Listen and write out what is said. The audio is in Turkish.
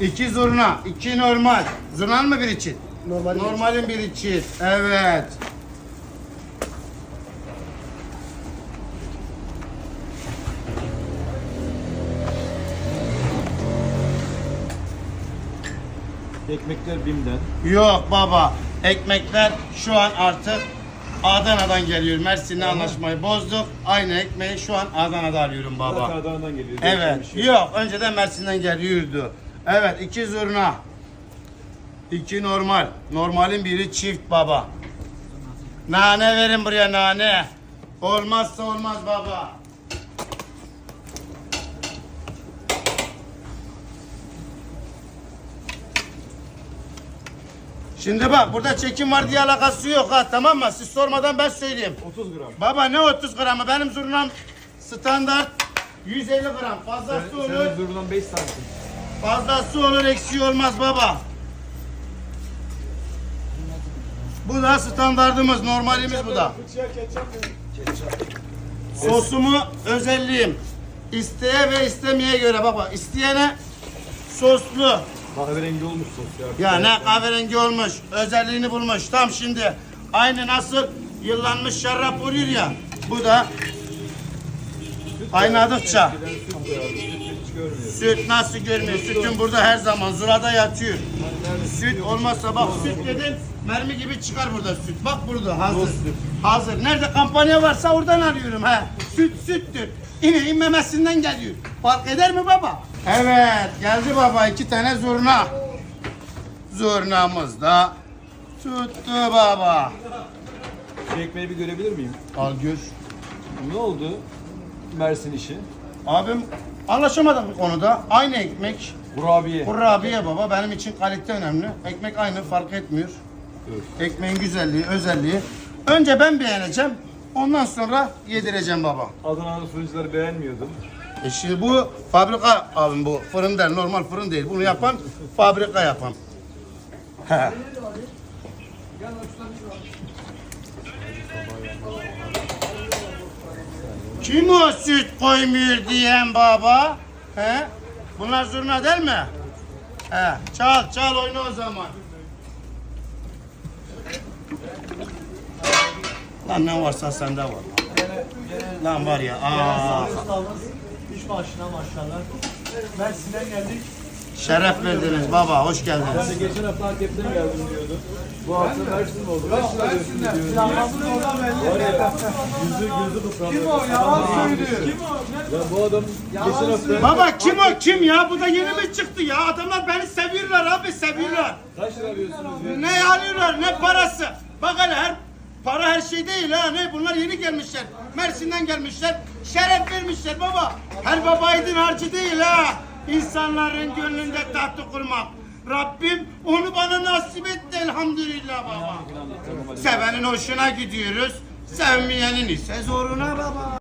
İki zurna, iki normal. Zurnan mı bir için? Normal. Normalin bir için. Evet. Ekmekler BİM'den. Yok baba. Ekmekler şu an artık Adana'dan geliyor. Mersin'le anlaşmayı bozduk. Aynı ekmeği şu an Adana'da alıyorum baba. Zaten Adana'dan geliyor. Evet. Değişen bir şey yok. Yok. Önceden Mersin'den geliyordu. Evet. iki zurna. iki normal. Normalin biri çift baba. Nane verin buraya nane. Olmazsa olmaz baba. Şimdi bak burada çekim var diye alakası yok ha tamam mı? Siz sormadan ben söyleyeyim. 30 gram. Baba ne 30 gramı? Benim zurnam standart 150 gram. Fazlası olur. senin zurnan 5 santim. Fazlası olur eksiği olmaz baba. Bu da standartımız, normalimiz bu da. Sosumu özelliğim. İsteye ve istemeye göre baba. İsteyene soslu. Kahverengi olmuş sos ya. Ya ne kahverengi olmuş, özelliğini bulmuş. Tam şimdi aynı nasıl yıllanmış şarap oluyor ya. Bu da kaynadıkça. Görmüyor. Süt nasıl görmüyor? Sütün burada her zaman zurada yatıyor. Süt olmazsa bak süt dedin mermi gibi çıkar burada süt. Bak burada hazır. Hazır. Nerede kampanya varsa oradan alıyorum he. Süt süttür. İneğin memesinden geliyor. Fark eder mi baba? Evet geldi baba iki tane zurna. Zurnamız da tuttu baba. Şu ekmeği bir görebilir miyim? Al gör. Ne oldu? Mersin işi. Abim anlaşamadık bu konuda. Aynı ekmek. Kurabiye. Kurabiye baba benim için kalite önemli. Ekmek aynı fark etmiyor. Evet. Ekmeğin güzelliği, özelliği. Önce ben beğeneceğim. Ondan sonra yedireceğim baba. Adana'nın fırıncıları beğenmiyordu. E şimdi bu fabrika abim bu. Fırın değil, normal fırın değil. Bunu yapan fabrika yapan. He. Kim o süt koymuyor diyen baba? He? Bunlar zurna değil mi? He. Çal çal oyna o zaman. Lan ne varsa sende var. Lan var ya. Aa. Üç maaşına maşallah. Mersin'den geldik. Şeref verdiniz baba, hoş Ben geldiniz. de geçen hafta Antep'ten geldim diyordu. Bu hafta Mersin mi oldu? Mersin arıyorsunuz diyor. Planlamız oradan belli. Var ya yüzü yüzü kıprandı. Kim o? Yalan söylüyor. Kim o? Ya bu adam geçen hafta Baba kim o kim ya? Bu da yeni mi çıktı ya? Adamlar beni seviyorlar abi, seviyorlar. kaç lira alıyorsunuz ya? Ne alıyorlar, ne parası? Bak hele her para her şey değil ha. Ne? Bunlar yeni gelmişler. Mersin'den gelmişler. Şeref vermişler baba. Her babaydın harcı değil ha. İnsanların gönlünde tahtı kurmak. Rabbim onu bana nasip etti elhamdülillah baba. Sevenin hoşuna gidiyoruz. Sevmeyenin ise zoruna baba.